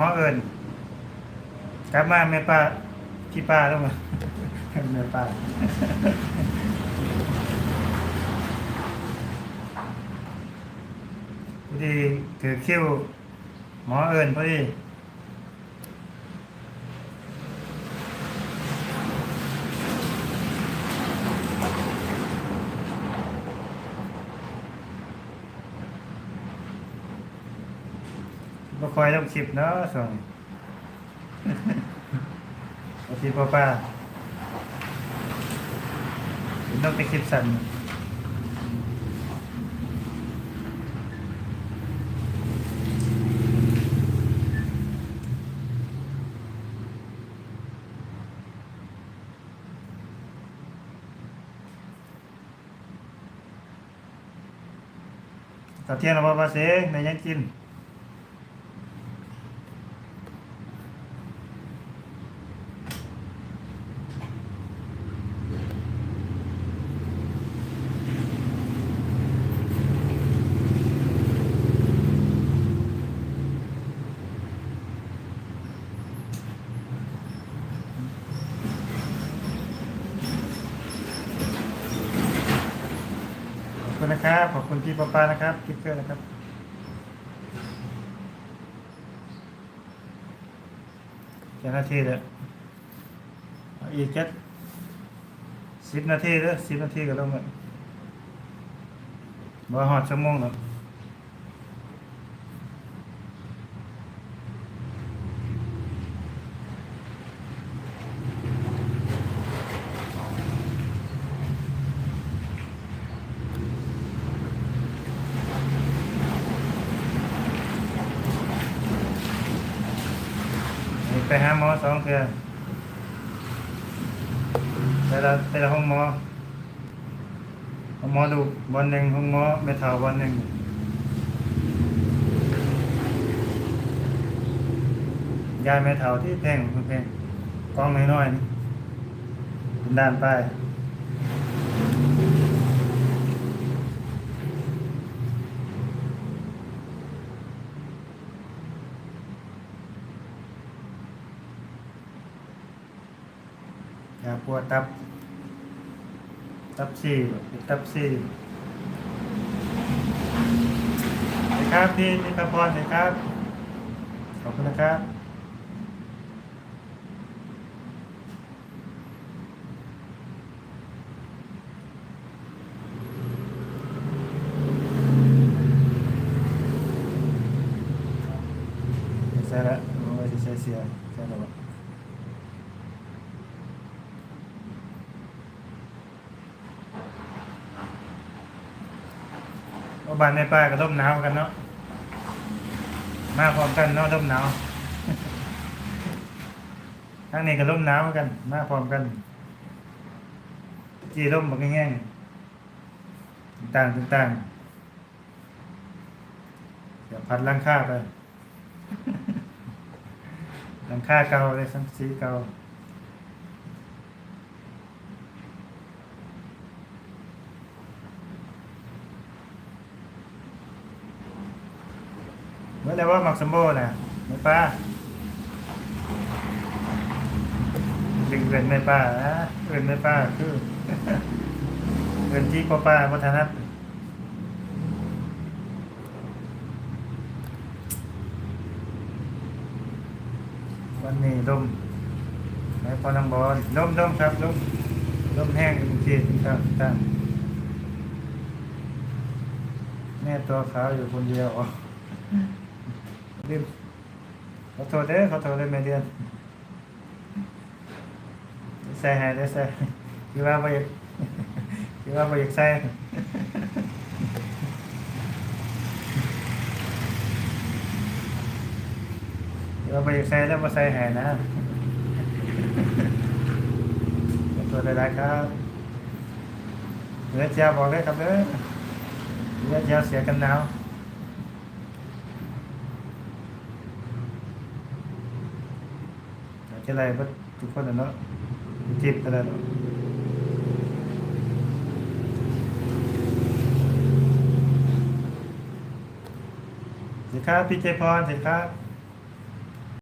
หมอเอิญกลับมาแม่ป้าพี่ป้าแล้วมาแม่ป้าพอดีถือคิวหมอเอิญพอดี บ่คอยต้องคลิปเนาะส่วนโอเคป้าป้านต้องไปคลิปสั่นตอนเทียงเราป้าป้าเสงในยังกิน นะครับ ขอบคุณพี่ป้าป้านะครับคลิปเกอร์นะครับเจ้านาทีเลยเอาอีกแค่สิบนาทีเด้อสิบนาทีก็ลงเลยบ่หอดชั่วโมงหรอก ไปหาหมอสองเทื่อแต่ละแต่ละห้องหมอห้องหมอดูวันหนึ่งห้องหมอเมทาวันหนึ่งยายเมทาที่แพงแพงกล้องน้อยๆนี่เป็นด้านป้ ยาปวดตับ ตับซี่ตับซี่สวัสดีครับพี่นิพพรสวัสดีครับ ขอบคุณนะครับใส่และโอ้ยใส่เสียใส่แล้ว ว่าบ้านในป้าก็ร่มหนาวกันเนาะมาพร้อมกันเนาะร่มหนาวทั้งนี้ก็ร่มหนาวกัน มาพร้อมกันจีร่มบักแง่งๆต่างๆต่างๆเดี๋ยวพัดลังคาไปลังคาเก่าเลยสังสีเก่า มื่อไรว่าหมักสมโบน่ะไม่ป้าดึงเงินไม่ป้านะเงินไม่ป้าคือเงินที่ป้าป้าวัฒนัทวันนี้ลมไหนพอนังบอลลมลมครับลมลมแห้งจริงๆครับตามแม่ตัวขาวอยู่คนเดียวอ๋อ ลืมขอโทษเด้อขอโทษเลยแม่เดือนใส่ให้ได้ใส่คิดว่าบ่อยากคิดว่าบ่อยากใส่คิดว่าบ่อยากใส่แล้วบ่ใส่ให้นะขอโทษหลายๆครับเหลือเจ้าบอกเลยครับเด้อเหลือเจ้าเสียกันหนาว อะไรทุกคนนะเนาะจิบกันแล้วเนาะสวัสดีครับพี่เจพรสวัสดีครับ